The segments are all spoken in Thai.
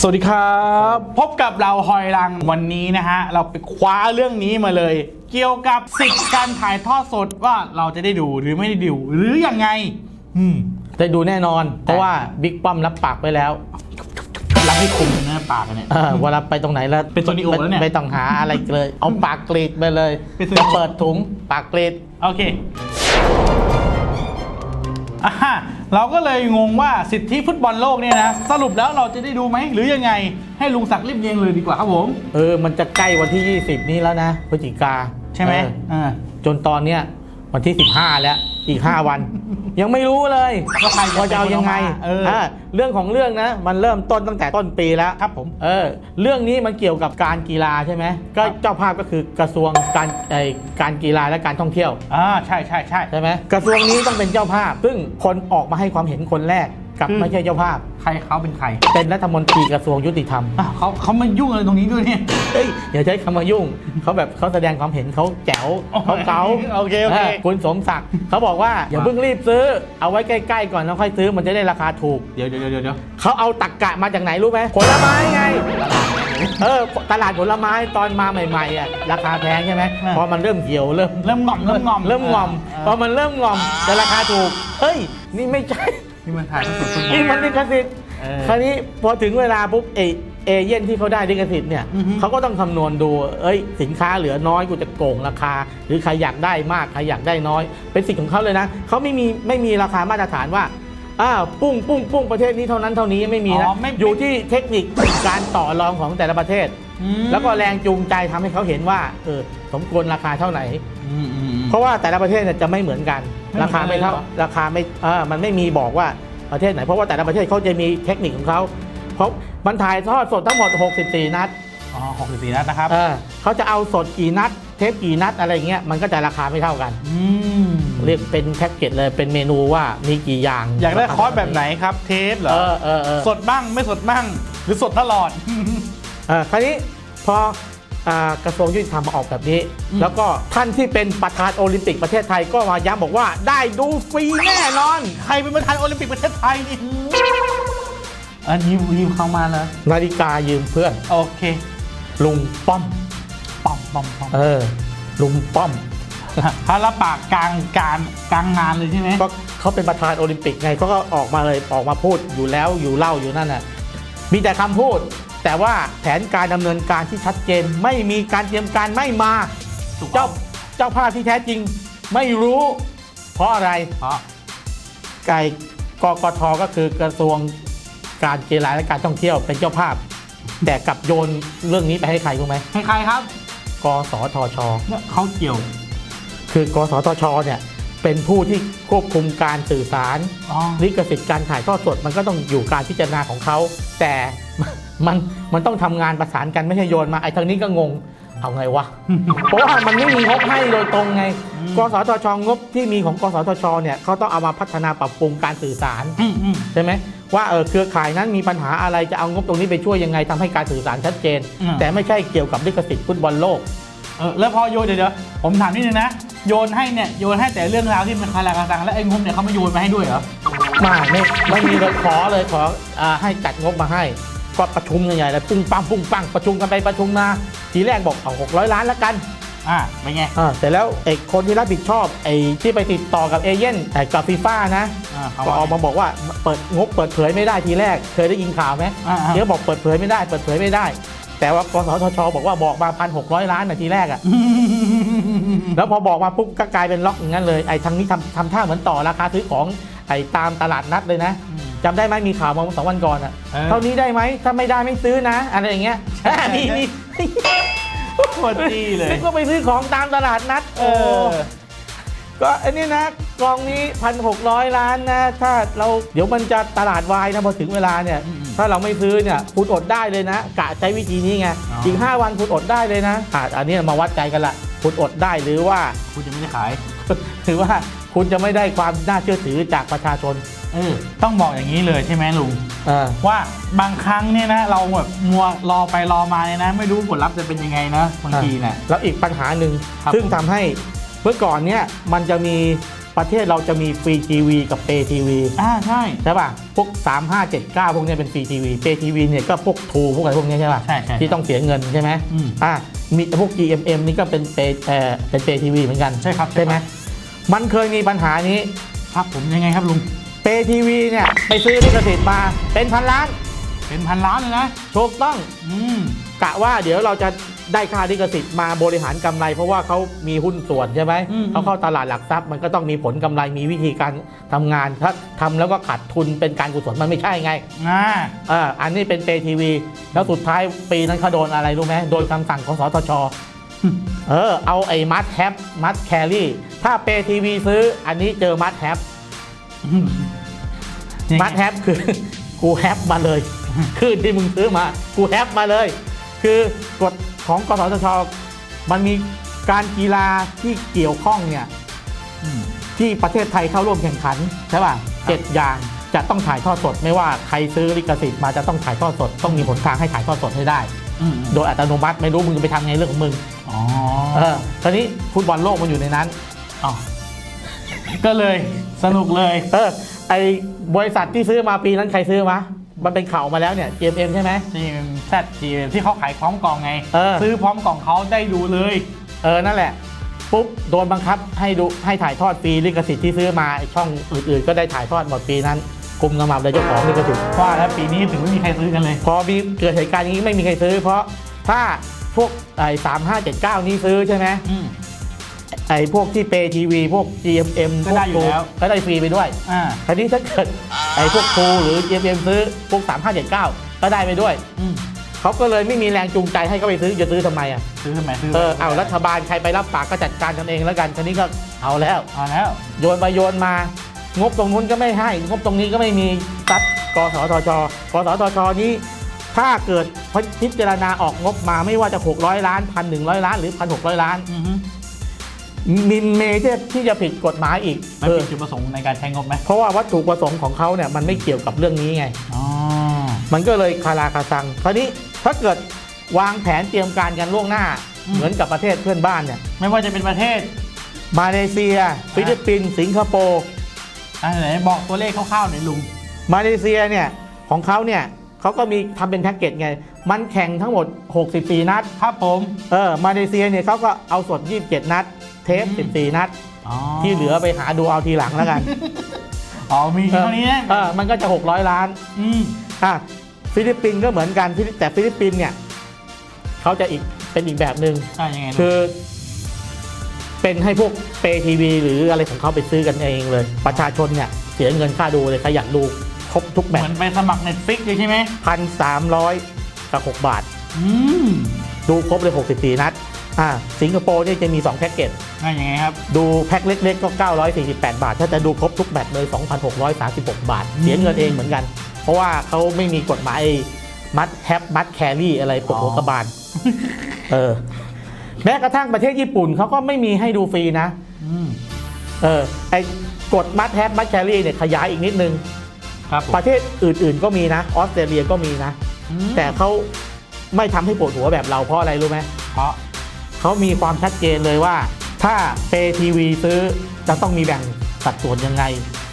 สวัสดีครับ พบกับเราหอยลังวันนี้นะฮะ เราไปคว้าเรื่องนี้มาเลย เกี่ยวกับสิทธิ์การถ่ายทอดสดว่าเราจะได้ดูหรือไม่ได้ดู หรือยังไง อืมได้ดูแน่นอน เพราะว่าบิ๊กป้อมรับปากไปแล้วรับให้คุมเนื้อปากกันเนี่ยเออเวลาไปตรงไหนแล้วเป็นโซนิโอแล้วเนี่ยไม่ต้องหาอะไรเลย เอาปากกรีดไปเลยเป็นโซนิโอจะเปิดถุงปากกรีดโอเคอ่า เราก็เลยงงว่าสิทธิฟุตบอลโลกเนี่ยนะ สรุปแล้วเราจะได้ดูไหม หรือยังไงให้ลุงศักดิ์รีบเรียงเลยดีกว่าครับผม เออ มันจะใกล้วันที่ 20 นี้แล้วนะพฤศจิกาใช่ไหมเอออ่า จนตอนเนี้ย วันที่ 15 แล้วอีก 5 วัน ยังไม่รู้เลยว่าใครจะว่าจะเอายังไงเป็นคนเอามาเอออ่าเรื่องของเรื่องนะ มันเริ่มต้นตั้งแต่ต้นปีแล้วครับผมเออเรื่องนี้มันเกี่ยวกับการกีฬาใช่ไหมก็ครับเจ้าภาพก็คือกระทรวงการไอการกีฬาและการท่องเที่ยว อ่าใช่ใช่ใช่ใช่ไหมกระทรวงนี้ต้องเป็นเจ้าภาพ ซึ่งคนออกมาให้ความเห็นคนแรก กับคือไม่ใช่เจ้าภาพ ใครเขาเป็นใคร เป็นรัฐมนตรีกระทรวงยุติธรรมอะเขาเขามายุ่งอะไรตรงนี้ด้วยเนี่ย เฮ้ยอย่าใช้คำว่ายุ่ง เขาแบบเขาแสดงความเห็นเขาแจ๋วโอ้ยเขาเก๋าโอเคโอเค คุณสมศักดิ์เขาบอกว่าอย่าเพิ่งรีบซื้อ เอาไว้ใกล้ๆก่อนแล้วค่อยซื้อมันจะได้ราคาถูกเดี๋ยวเดี๋ยวเดี๋ยวเดี๋ยวเขาเอาตักกะมาจากไหนรู้ไหมผลไม้ไง เออตลาดผลไม้ตอนมาใหม่ๆอะราคาแพงใช่ไหมพอมันเริ่มเหี่ยวเริ่มเริ่มงอมเริ่มงอมเริ่มงอมพอมันเริ่มงอมแต่ราคาถูกเฮ้ยนี่ไม่ใช่ นี่มันถ่ายทอดสดฟุตบอลนี่มันลิขสิทธิ์เออคราวนี้พอถึงเวลาปุ๊บเอเอเย่นที่เขาได้ลิขสิทธิ์เนี่ยอือฮึเขาก็ต้องคำนวณดู เอ้ย สินค้าเหลือน้อยกูจะโกงราคา หรือใครอยากได้มากใครอยากได้น้อย เป็นสิทธิ์ของเขาเลยนะเขาไม่มีไม่มีราคามาตรฐานว่าอ่าปุ้งปุ้งปุ้งประเทศนี้เท่านั้นเท่านี้ไม่มีนะอ๋อไม่อยู่ที่เทคนิคการต่อรองของแต่ละประเทศอืมแล้วก็แรงจูงใจทำให้เขาเห็นว่าเออสมควรราคาเท่าไหร่อืมอืมอืมเพราะว่าแต่ละประเทศเนี่ยจะไม่เหมือนกันไม่เหมื ราอนคาไม่เท่ากันเลยเหรอราคาไม่เออมันไม่มีบอกว่าประเทศไหน เพราะว่าแต่ละประเทศเขาจะมีเทคนิคของเขาเพราะมันถ่ายทอดสดทั้งหมด 64 นัดอ๋อหกสิบสี่นัดนะครับเออเขาจะเอาสดกี่นัด เทปกี่นัดอะไรเงี้ยมันก็จะราคาไม่เท่ากันอืมเรียกเป็นแพ็กเกจเลยเป็นเมนูว่ามีกี่อย่าง อยากได้คอร์สแบบไหนครับ เทปเหรเอออเออเออสดบ้างไม่สดบ้างหรือสดตลอดเออคราวนี้พออ่า กระทรวงยุติธรรมมาออกแบบนี้อืมแล้วก็ท่านที่เป็นประธานโอลิมปิกประเทศไทยก็มาย้ำบอกว่าได้ดูฟรีแน่นอน ใครเป็นประธานโอลิมปิกประเทศไทยนี่อันนี้รีบเข้ามาแล้วนาฬิกายืมเพื่อน โอเค ลุงป้อมป้อมป้อมป้อมเออ ลุงป้อมพระรับปากกลางการกลางงานเลยใช่ไหมก็เขาเป็นประธานโอลิมปิกไงเขาก็ออกมาเลยออกมาพูดอยู่แล้วอยู่เล่าอยู่นั่นน่ะมีแต่คำพูด แต่ว่าแผนการดำเนินการที่ชัดเจนไม่มีการเตรียมการไม่มาถูกต้เจ้าองเจ้าภาพที่แท้จริงไม่รู้ เพราะอะไรเพราะไก่กกทก็คือกระทรวงการกีฬาและการท่องเที่ยวเป็นเจ้าภาพ แต่กลับโยนเรื่องนี้ไปให้ใครรู้ไหมให้ใครครับ กสทชเนี่ยเขาเกี่ยว คือกสทชเนี่ยเป็นผู้ที่ควบคุมการสื่อสารอ๋อลิขสิทธิ์การถ่ายทอดสดมันก็ต้องอยู่การพิจารณาของเขา แต่ มันมันต้องทำงานประสานกันไม่ใช่โยนมาไอ้ทางนี้ก็งง เอาไงวะ เพราะว่ามันไม่มีงบให้โดยตรงไงอืมกสทชงบที่มีของกสทชเนี่ยเขาต้องเอามาพัฒนาปรับปรุงการสื่อสาร อืมอืม ใช่ไหมว่าเออเครือข่ายนั้นมีปัญหาอะไรจะเอางบตรงนี้ไปช่วยยังไงทำให้การสื่อสารชัดเจน อืม แต่ไม่ใช่เกี่ยวกับลิขสิทธิ์ฟุตบอลโลก เออแล้วพอโยนเดี๋ยวเดี๋ยวผมถามนิดนึงนะ โยนให้เนี่ยโยนให้แต่เรื่องราวที่มันคาราคาซังแล้วไอ้งบเนี่ยเขาไม่โยนมาให้ด้วยเหรอ ไมาไม่ไม่มีเลยขอเลยขออาให้จัดงบมาให้ ก็ประชุมกันใหญ่เลยปุ้งปังปุ้งปังประชุมกันไปประชุมมา ทีแรกบอกเอาหกร้อยล้านแล้วกันอ่าเป็นไงอ่าแต่แล้วไอ้คนที่รับผิดชอบไอ้ที่ไปติดต่อกับเอเย่นไอ้กับฟีฟ่านะอ่าเขาก็ว่าออกมาบอกว่าเปิดงบเปิดเผยไม่ได้ทีแรก เคยได้ยินข่าวไหมอ่าๆเดี๋ยวบอกเปิดเผยไม่ได้เปิดเผยไม่ได้ แต่ว่ากสทช บอกว่าบอกมาพันหกร้อยล้านนาทีแรกอะแล้วพอบอกมาปุ๊บก็กลายเป็นล็อกอย่างนั้นเลยไอ้ทางนี้ทำทำท่าเหมือนต่อราคาซื้อของไอ้ตามตลาดนัดเลยนะอืม จำได้ไหมมีข่าวมาเมื่อสองวันก่อนอะเออ เท่านี้ได้ไหมถ้าไม่ได้ไม่ซื้อนะอะไรอย่างเงี้ยใช่มีมีโคตรจี้เลย นึกว่าไปซื้อของตามตลาดนัดเอโอ้ อ ก็อันนี้นะกองนี้พันหกร้อยล้านนะ ถ้าเราเดี๋ยวมันจะตลาดวายนะ พอถึงเวลาเนี่ย อืมถ้าเราไม่ซื้อเนี่ยคุณอดได้เลยนะกะใช้วิธีนี้ไงอ๋ออี อีก 5 วันคุณอดได้เลยนะอะอันนี้มาวัดใจกันละคุณอดได้หรือว่า คุณจะไม่ได้ขาย หรือว่า คุณจะไม่ได้ความน่าเชื่อถือจากประชาชนเออต้องบอกอย่างนี้เลยใช่ไหมลุงเออว่าบางครั้งเนี่ยนะเราแบบมัวรอไปรอมาเนี่ยนะ ไม่รู้ผลลัพธ์จะเป็นยังไงนะบางทีเนี่ยแล้วอีกปัญหาหนึ่งครับ ซึ่งทำให้เมื่อก่อนเนี่ยมันจะมีประเทศเราจะมีฟรีทีวีกับเปทีวีอ่าใช่ใช่ป่ะ พวก 3 5 7 9 พวกเนี้ยเป็นฟรีทีวีเปทีวีเนี่ยก็พวกทูพวกอะไรพวกเนี้ยใช่ป่ะ ใช่ใช่ ที่ต้องเสียเงินใช่ไหมอืมอ่ามีพวก GMM นี่ก็เป็นเปเอ่อเป็นเปทีวีเหมือนกันใช่ครับใช่ไหม มันเคยมีปัญหานี้ ครับผมยังไงครับลุง เปทีวีเนี่ยไปซื้อลิขสิทธิ์มาเป็นพันล้านเป็นพันล้านเลยนะถูกต้องอืมกะว่าเดี๋ยวเราจะได้ค่าลิขสิทธิ์มาบริหารกำไร เพราะว่าเขามีหุ้นส่วนใช่ไหมอืมเขาเข้าตลาดหลักทรัพย์มันก็ต้องมีผลกำไรมีวิธีการทำงานถ้าทำแล้วก็ขาดทุนเป็นการกุศลมันไม่ใช่ไงอ่าเอออันนี้เป็นเปทีวี แล้วสุดท้ายปีนั้นเขาโดนอะไรรู้ไหมโดนคำสั่งของสตช เออ เอาไอ้มัดแฮปมัดแครี่ ถ้าเปทีวีซื้อ อันนี้เจอมัดแฮปมัดแฮปคือ กูแฮปมาเลยคืนที่มึงซื้อมา กูแฮปมาเลย คือกฎของกสทช มันมีการกีฬาที่เกี่ยวข้องเนี่ยอืมที่ประเทศไทยเข้าร่วมแข่งขันใช่ป่ะเจ็ดอย่างจะต้องถ่ายทอดสด ไม่ว่าใครซื้อลิขสิทธิ์มาจะต้องถ่ายทอดสด ต้องมีหนทางให้ถ่ายทอดสดให้ได้อืมโดยอัตโนมัติไม่รู้มึงจะไปทำไงเรื่องของมึง อ๋อเออตอนนี้ฟุตบอลโลกมันอยู่ในนั้นอ๋อก็เลยสนุกเลยเออไอบริษัทที่ซื้อมาปีนั้นใครซื้อมามันเป็นข่าวมาแล้วเนี่ย GMM ใช่ไหมทีมแซดทีมที่เขาขายพร้อมกล่องไง เออ ซื้อพร้อมกล่องเขาได้ดูเลย เออ นั่นแหละ ปุ๊บ โดนบังคับให้ดูให้ถ่ายทอดฟรีลิขสิทธิ์ที่ซื้อมาไอ้ช่องอื่นๆ ก็ได้ถ่ายทอดหมดปีนั้นกลุ่มกำลับเลยเจ้าของลิขสิทธิ์ว่าแล้วปีนี้ถึงไม่มีใครซื้อกันเลย พอมีเกิดเหตุการณ์อย่างนี้ไม่มีใครซื้อ เพราะถ้า พวกไอ้สามห้าเจ็ดเก้านี้ซื้อใช่ไหมอืม ไอ้พวกที่เปทีวีพวก GMM ก็ได้อยู่แล้ว ก็ได้ฟรีไปด้วยอ่าทีนี้ถ้าเกิดไอ้พวกครูหรือ GMM ซื้อพวก 3579 ก็ได้ไปด้วย อืม เขาก็เลยไม่มีแรงจูงใจให้เขาไปซื้อจะซื้อทำไมอะซื้อทำไมซื้อเออเอารัฐบาลใครไปรับปากก็จัดการกันเองแล้วกันทีนี้ก็เอาแล้ว เอาแล้ว โยนไปโยนมา งบตรงนู้นก็ไม่ให้ งบตรงนี้ก็ไม่มีตัดกสทชกสทชนี้ ถ้าเกิด พิจารณาออกงบมาไม่ว่าจะ 600 ล้าน 1,100 ล้าน หรือ 1,600 ล้านอือฮึมินเมที่ที่จะผิดกฎหมายอีกมันเออเป็นจุดประสงค์ในการใช้งบไหมเพราะว่าวัตถุประสงค์ของเขาเนี่ยมันไม่เกี่ยวกับเรื่องนี้ไง อ๋อ มันก็เลยคาราคาซังคราวนี้ถ้าเกิดวางแผนเตรียมการกันล่วงหน้าเหมือนกับประเทศเพื่อนบ้านเนี่ยไม่ว่าจะเป็นประเทศมาเลเซีย ฟิลิปปินส์สิงคโปร์อันไหนบอกตัวเลขคร่าวๆหน่อยลุง มาเลเซียเนี่ยของเขาเนี่ยเขาก็มีทำเป็นแพ็กเกจไง มันแข่งทั้งหมด 64 นัด ครับผม เออ มาเลเซียเนี่ยเขาก็เอาสด 27 นัด เทปอืม14 นัดอ๋อที่เหลือไปหาดูเอาทีหลังแล้วกัน อ๋อ มีเท่านี้นะเออ มันก็จะ 600 ล้าน อืมอะ ฟิลิปปินส์ก็เหมือนกันฟิลิปแต่ฟิลิปปินส์เนี่ยเขาจะอีก เป็นอีกแบบหนึ่งอ่ายังไงลุงคือ เป็นให้พวกเปทีวีหรืออะไรของเขาไปซื้อกันเองเลย ประชาชนเนี่ยเสียเงินค่าดูเลยใครอยากดูครบทุกแมเหตมืช์อนไปสมัครเน็ตฟิกเลยใช่ไหมพันสามร้อย กับหกบาท อืมดูครบเลย 64 นัดอ่าสิงคโปร์เนี่ยจะมี 2 แพ็กเกจอ่ายังไงครับ ดูแพ็คเล็กๆก็ 948 บาท ถ้าจะดูครบทุกแมตช์เลย 2,636 บาทอืมเสียเงินเองเหมือนกัน เพราะว่าเขาไม่มีกฎหมายมัดแฮปมัดแครี่อะไรปกหัวกระบาลเออแม้กระทั่งประเทศญี่ปุ่นเขาก็ไม่มีให้ดูฟรีนะอืมเออไอ้กฎมัดแฮปมัดแครี่เนี่ยขยายอีกนิดนึงครับผมประเทศอื่นๆก็มีนะ ออสเตรเลียก็มีนะอืม แต่เขาไม่ทำให้ปวดหัวแบบเราเพราะอะไรรู้ไหมเพราะเขามีความชัดเจนเลยว่า ถ้าเปทีวีซื้อจะต้องมีแบ่งสัดส่วนยังไง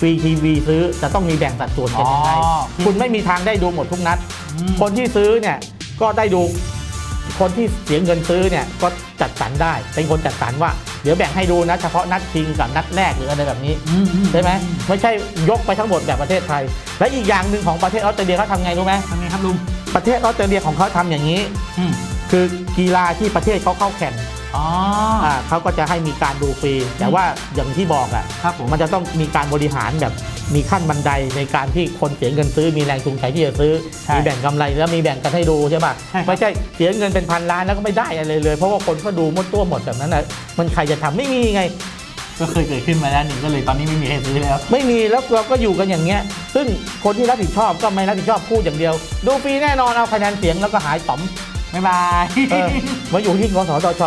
ฟรีทีวีซื้อจะต้องมีแบ่งสัดส่วนกันยังไงอ๋อคุณไม่มีทางได้ดูหมดทุกนัดอืมคนที่ซื้อเนี่ยก็ได้ดูคนที่เสียเงินซื้อเนี่ยก็จัดสรรได้ เป็นคนจัดสรรว่าเดี๋ยวแบ่งให้ดูนะ เฉพาะนัดชิงกับนัดแรกหรืออะไรแบบนี้อือืใช่ไหมไม่ใช่ยกไปทั้งหมดแบบประเทศไทย และอีกอย่างหนึ่งของประเทศออสเตรเลียเขาทำไงรู้ไหมทำไงครับลุง ประเทศออสเตรเลียของเขาทำอย่างนี้ อืมคือกีฬาที่ประเทศเขาเข้าแข่งอ๋ออ่าเขาก็จะให้มีการดูฟรี แต่ว่าอย่างที่บอกอะครับผมมันจะต้องมีการบริหารแบบมีขั้นบันไดในการที่คนเสียเงินซื้อมีแรงจูงใจที่จะซื้อใช่มีแบ่งกำไรแล้วมีแบ่งกันให้ดูใช่ป่ะใช่ครับไม่ใช่เสียเงินเป็นพันล้านแล้วก็ไม่ได้อะไรเลย เพราะว่าคนก็ดูหมดตัวหมดแบบนั้นนะมันใครจะทำไม่มีไง ก็เคยเกิดขึ้นมาแล้วนี่ก็เลยตอนนี้ไม่มีใครซื้อแล้ว ไม่มีแล้วเราก็อยู่กันอย่างเงี้ย ซึ่งคนที่รับผิดชอบก็ไม่รับผิดชอบพูดอย่างเดียว ดูฟรีแน่นอนเอาคะแนนเสียงแล้วก็หายต่อมบ๊ายบายเออมาอยู่ที่กสทช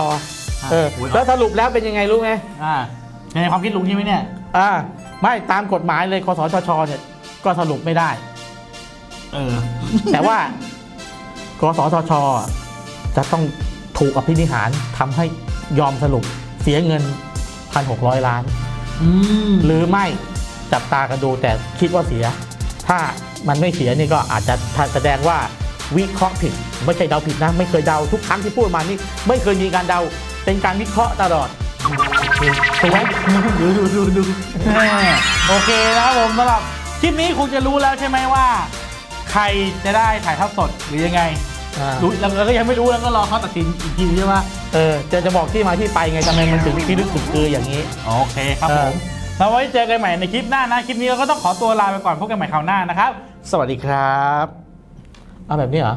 เออโอ้ยแล้วสรุปแล้วเป็นยังไงรู้ไหมอ่าในความคิดลุงใช่ไหมเนี่ยอ่าไม่ตามกฎหมายเลยคสชชเนี่ยก็สรุปไม่ได้ เออ แต่ว่ากสทชจะต้องถูกอภินิหารทำให้ยอมสรุปเสียเงิน 1,600 ล้าน อืมหรือไม่จับตากันดูแต่คิดว่าเสีย ถ้ามันไม่เสียนี่ก็อาจจะแสดงว่าวิเคราะห์ผิด ไม่ใช่เดาผิดนะ ไม่เคยเดาทุกครั้งที่พูดมานี่ไม่เคยมีการเดาเป็นการวิเคราะห์ตลอดถูกไหมดูดูดูดูแม่โอเคนะครับผมสำหรับคลิปนี้คงจะรู้แล้วใช่ไหมว่า ใครจะได้ถ่ายทอดสดหรือยังไงอ่ารู้เราก็ยังไม่รู้แล้วก็รอเขาตัดสินอีกทีใช่ไหม เออจะจะบอกที่มาที่ไปไงทำไมมันถึงพิลึกถึงคืออย่างนี้ โอเคครับเอผอมเราไว้เจอกันใหม่ในคลิปหน้านะ คลิปนี้เราก็ต้องขอตัวลาไปก่อนพบกันใหม่คราวหน้านะครับ สวัสดีครับ เอาแบบนี้เหรอ